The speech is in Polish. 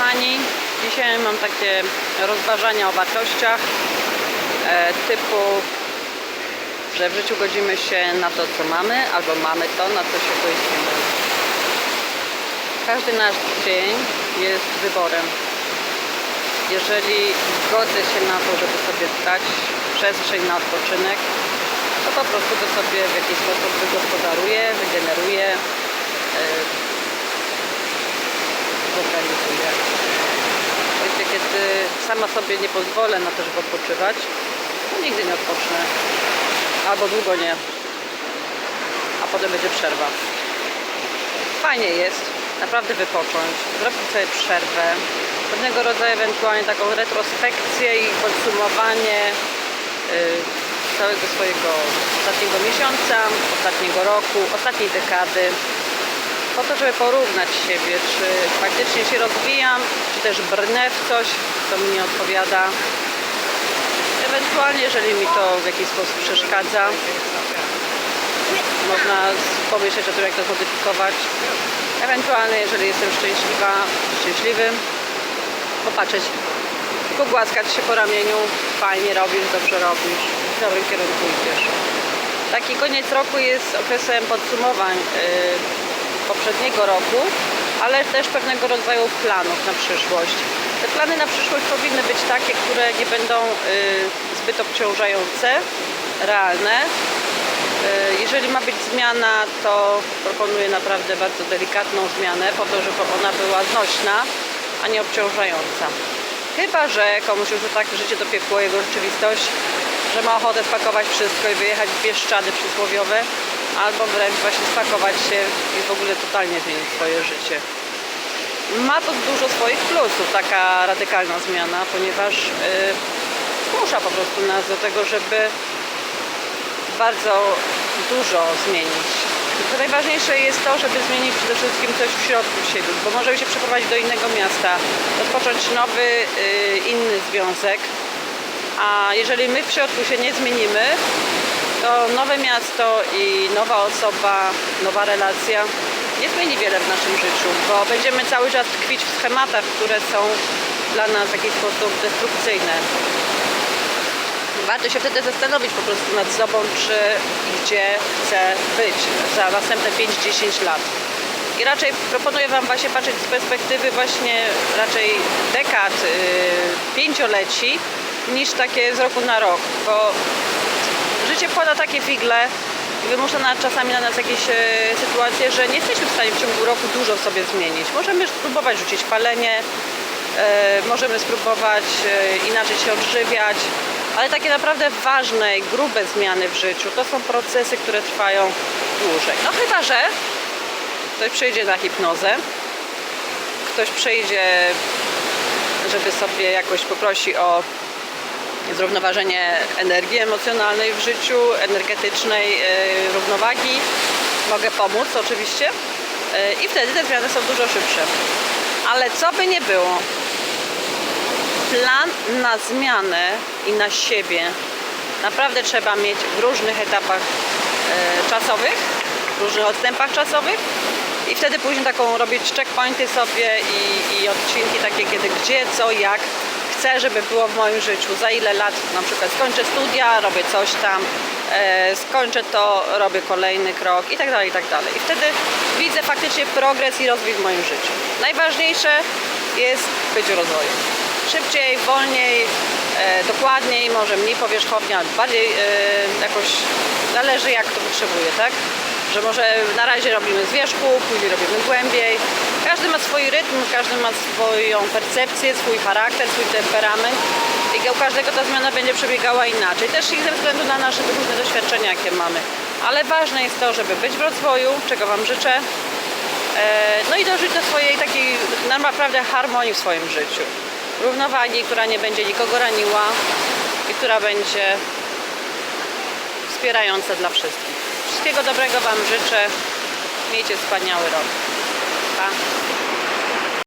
kochani, dzisiaj mam takie rozważania o wartościach e, typu, że w życiu godzimy się na to, co mamy, albo mamy to, na co się godzimy. Każdy nasz dzień jest wyborem. Jeżeli godzę się na to, żeby sobie dać przestrzeń na odpoczynek, to po prostu go sobie w jakiś sposób wygospodaruję, wygeneruję, zorganizuję. Wiecie, kiedy sama sobie nie pozwolę na to, żeby odpoczywać, to nigdy nie odpocznę. Albo długo nie. A potem będzie przerwa. Fajnie jest naprawdę wypocząć, zrobić sobie przerwę, pewnego rodzaju ewentualnie taką retrospekcję i podsumowanie yy, całego swojego ostatniego miesiąca, ostatniego roku, ostatniej dekady po to, żeby porównać siebie, czy faktycznie się rozwijam, czy też brnę w coś, co mi nie odpowiada. Ewentualnie, jeżeli mi to w jakiś sposób przeszkadza, można pomyśleć o tym, jak to zmodyfikować. Ewentualnie, jeżeli jestem szczęśliwa, szczęśliwy, popatrzeć, pogłaskać się po ramieniu, fajnie robisz, dobrze robisz, w dobrym kierunku idziesz. Taki koniec roku jest okresem podsumowań yy, poprzedniego roku, ale też pewnego rodzaju planów na przyszłość. Te plany na przyszłość powinny być takie, które nie będą yy, zbyt obciążające, realne. Yy, Jeżeli ma być zmiana, to proponuję naprawdę bardzo delikatną zmianę, po to, żeby ona była znośna, a nie obciążająca. Chyba, że komuś już tak życie dopiekło jego rzeczywistość, że ma ochotę spakować wszystko i wyjechać w Bieszczady przysłowiowe, albo wręcz właśnie spakować się i w ogóle totalnie zmienić swoje życie. Ma to dużo swoich plusów, taka radykalna zmiana, ponieważ yy, zmusza po prostu nas do tego, żeby bardzo dużo zmienić. To najważniejsze jest to, żeby zmienić przede wszystkim coś w środku siebie, bo możemy się przeprowadzić do innego miasta, rozpocząć nowy, yy, inny związek, a jeżeli my w środku się nie zmienimy, to nowe miasto i nowa osoba, nowa relacja nie zmieni wiele w naszym życiu, bo będziemy cały czas tkwić w schematach, które są dla nas w jakiś sposób destrukcyjne. Warto się wtedy zastanowić po prostu nad sobą, czy gdzie chcę być za następne 5-10 lat. I raczej proponuję Wam właśnie patrzeć z perspektywy właśnie raczej dekad, yy, pięcioleci, niż takie z roku na rok, bo życie wkłada takie figle i wymusza na, czasami na nas jakieś e, sytuacje, że nie jesteśmy w stanie w ciągu roku dużo sobie zmienić. Możemy spróbować rzucić palenie, e, możemy spróbować e, inaczej się odżywiać, ale takie naprawdę ważne i grube zmiany w życiu to są procesy, które trwają dłużej. No chyba, że ktoś przejdzie na hipnozę, ktoś przejdzie, żeby sobie jakoś poprosi o zrównoważenie energii emocjonalnej w życiu, energetycznej e, równowagi. Mogę pomóc oczywiście E, i wtedy te zmiany są dużo szybsze. Ale co by nie było, plan na zmianę i na siebie naprawdę trzeba mieć w różnych etapach e, czasowych, w różnych odstępach czasowych i wtedy później taką robić checkpointy sobie i, i odcinki takie, kiedy gdzie, co, jak chcę, żeby było w moim życiu, za ile lat na przykład skończę studia, robię coś tam, e, skończę to, robię kolejny krok i tak dalej, i tak dalej. I wtedy widzę faktycznie progres i rozwój w moim życiu. Najważniejsze jest być w rozwoju. Szybciej, wolniej, e, dokładniej, może mniej powierzchownie, bardziej e, jakoś zależy jak to potrzebuję, tak? Że może na razie robimy z wierzchu, później robimy głębiej. Każdy ma swój rytm, każdy ma swoją percepcję, swój charakter, swój temperament i u każdego ta zmiana będzie przebiegała inaczej. Też i ze względu na nasze różne doświadczenia, jakie mamy. Ale ważne jest to, żeby być w rozwoju, czego Wam życzę. E, No i dążyć do swojej takiej naprawdę harmonii w swoim życiu. Równowagi, która nie będzie nikogo raniła i która będzie wspierająca dla wszystkich. Wszystkiego dobrego Wam życzę. Miejcie wspaniały rok. Pa.